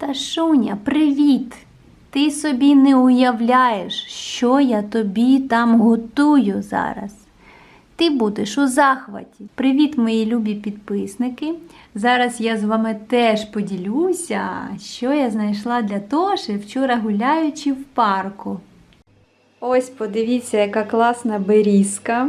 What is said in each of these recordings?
Ташуня, привіт! Ти собі не уявляєш, що я тобі там готую зараз. Ти будеш у захваті. Привіт, мої любі підписники! Зараз я з вами теж поділюся, що я знайшла для Тоші вчора гуляючи в парку. Ось подивіться, яка класна берізка.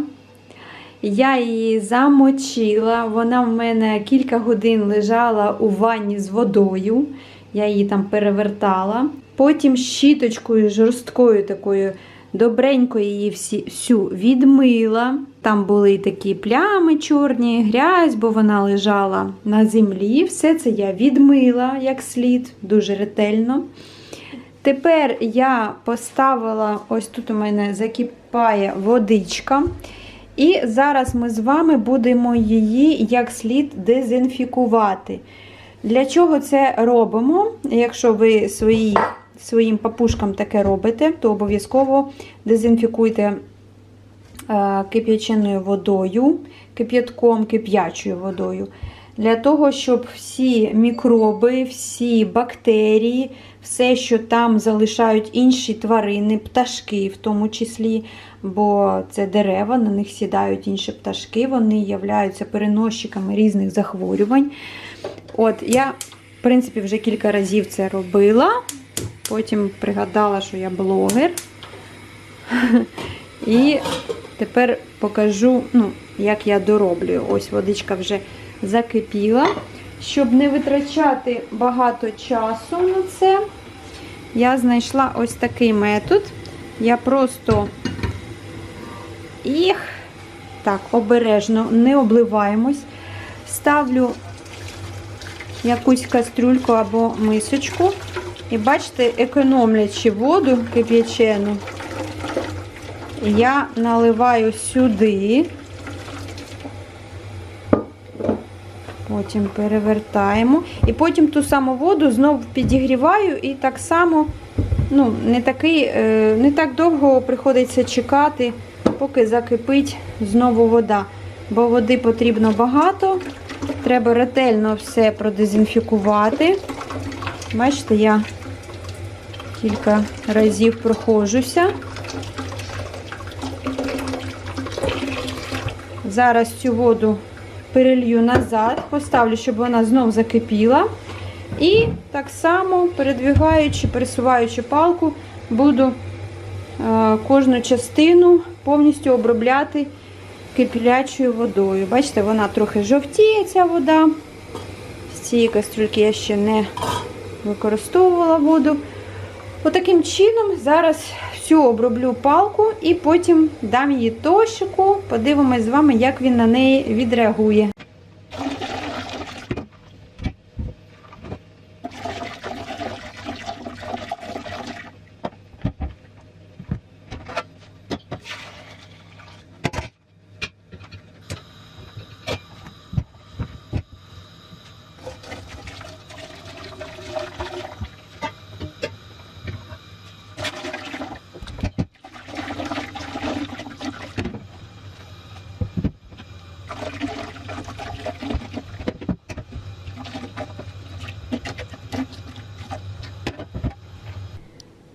Я її замочила, вона в мене кілька годин лежала у ванні з водою. Я її там перевертала. Потім щіточкою жорсткою такою добренько її всі, всю відмила. Там були такі плями чорні, грязь, бо вона лежала на землі. Все це я відмила як слід, дуже ретельно. Тепер я поставила, ось тут у мене закипає водичка. І зараз ми з вами будемо її як слід дезінфікувати. Для чого це робимо? Якщо ви свої, своїм папушкам таке робите, то обов'язково дезінфікуйте е, кип'яченою водою, кип'ятком, кип'ячою водою. Для того, щоб всі мікроби, всі бактерії, все, що там залишають інші тварини, пташки в тому числі, бо це дерева, на них сідають інші пташки, вони являються переносчиками різних захворювань. От, я, в принципі, вже кілька разів це робила. Потім пригадала, що я блогер. І тепер покажу, ну, як я дороблюю. Ось водичка вже закипіла. Щоб не витрачати багато часу на це, я знайшла ось такий метод. Я просто їх так, обережно, не обливаємось. Ставлю якусь кастрюльку або мисочку. І бачите, економлячи воду кип'ячену, я наливаю сюди. Потім перевертаємо. І потім ту саму воду знову підігріваю і так само ну, не, такий, е, не так довго приходиться чекати, поки закипить знову вода. Бо води потрібно багато. Треба ретельно все продезінфікувати. Бачите, я кілька разів проходжуся. Зараз цю воду перелью назад, поставлю, щоб вона знов закипіла. І так само, передвигаючи, пересуваючи палку, буду е, кожну частину повністю обробляти кипілячою водою. Бачите, вона трохи жовтіє, ця вода. З цієї кастрюльки я ще не використовувала воду. Отаким чином зараз всю оброблю палку і потім дам її тощику. Подивимось з вами, як він на неї відреагує.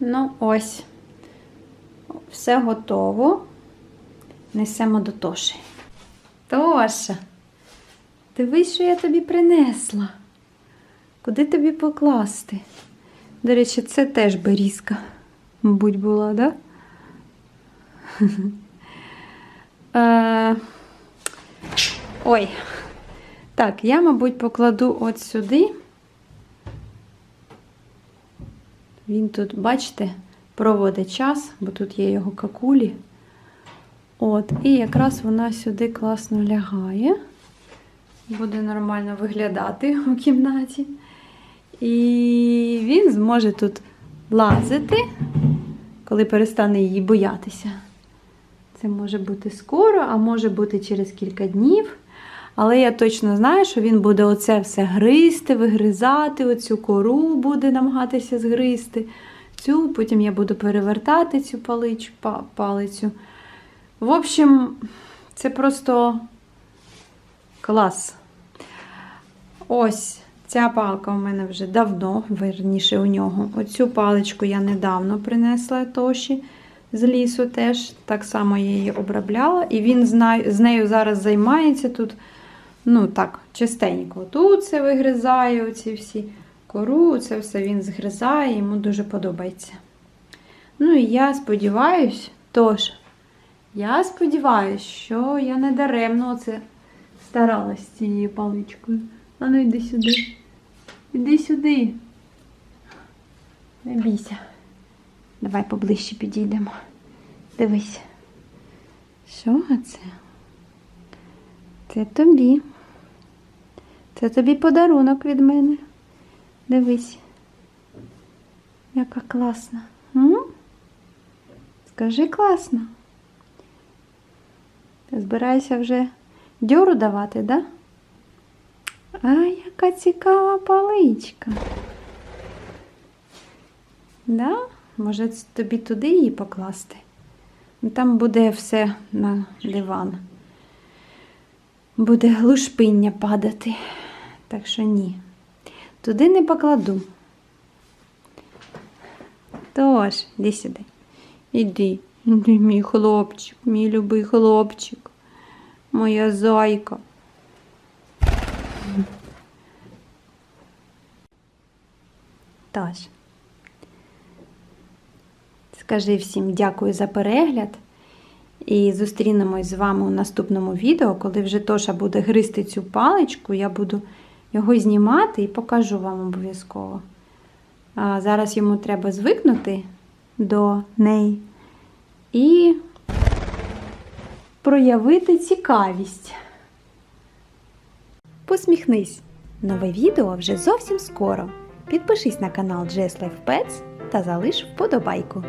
Ну, ось, все готово. Несемо до Тоші. Тоша, дивись, що я тобі принесла. Куди тобі покласти? До речі, це теж берізка, мабуть, була, так? Да? Е, Ой. Так, я, мабуть, покладу от сюди. Він тут, бачите, проводить час, бо тут є його какулі. От, і якраз вона сюди класно лягає. Буде нормально виглядати у кімнаті. І він зможе тут лазити, коли перестане її боятися. Це може бути скоро, а може бути через кілька днів. Але я точно знаю, що він буде оце все гризти, вигризати, оцю кору буде намагатися згризти. Цю, потім я буду перевертати цю палич, па, палицю. В общем, це просто клас. Ось Ця палка у мене вже давно, верніше у нього. Оцю паличку я недавно принесла Тоші з лісу теж. Так само я її обробляла. І він з нею зараз займається тут. Ну так, частенько. Тут це вигризає, оці всі кору, це все він згризає, йому дуже подобається. Ну і я сподіваюсь, тож, я сподіваюсь, що я не даремно оце старалась цією паличкою. А ну йди сюди. Іди сюди. Не бійся. Давай поближче підійдемо. Дивись. Що це? Це тобі. Це тобі подарунок від мене. Дивись. Яка класна. М? Скажи класно. Ти збираєшся вже дьору давати, да? А, яка цікава паличка. Да? Може, тобі туди її покласти? Ну, Там буде все на диван. Буде глушпиння падати. Так що ні. Туди не покладу. Тож, іди сюди. Іди, іди, мій хлопчик, мій любий хлопчик, моя зайка. Тож, скажи всім дякую за перегляд. І зустрінемось з вами у наступному відео, коли вже Тоша буде гризти цю паличку, я буду його знімати і покажу вам обов'язково. Зараз йому треба звикнути до неї і проявити цікавість. Посміхнись! Нове відео вже зовсім скоро. Підпишись на канал Jess Life Pets та залиш вподобайку.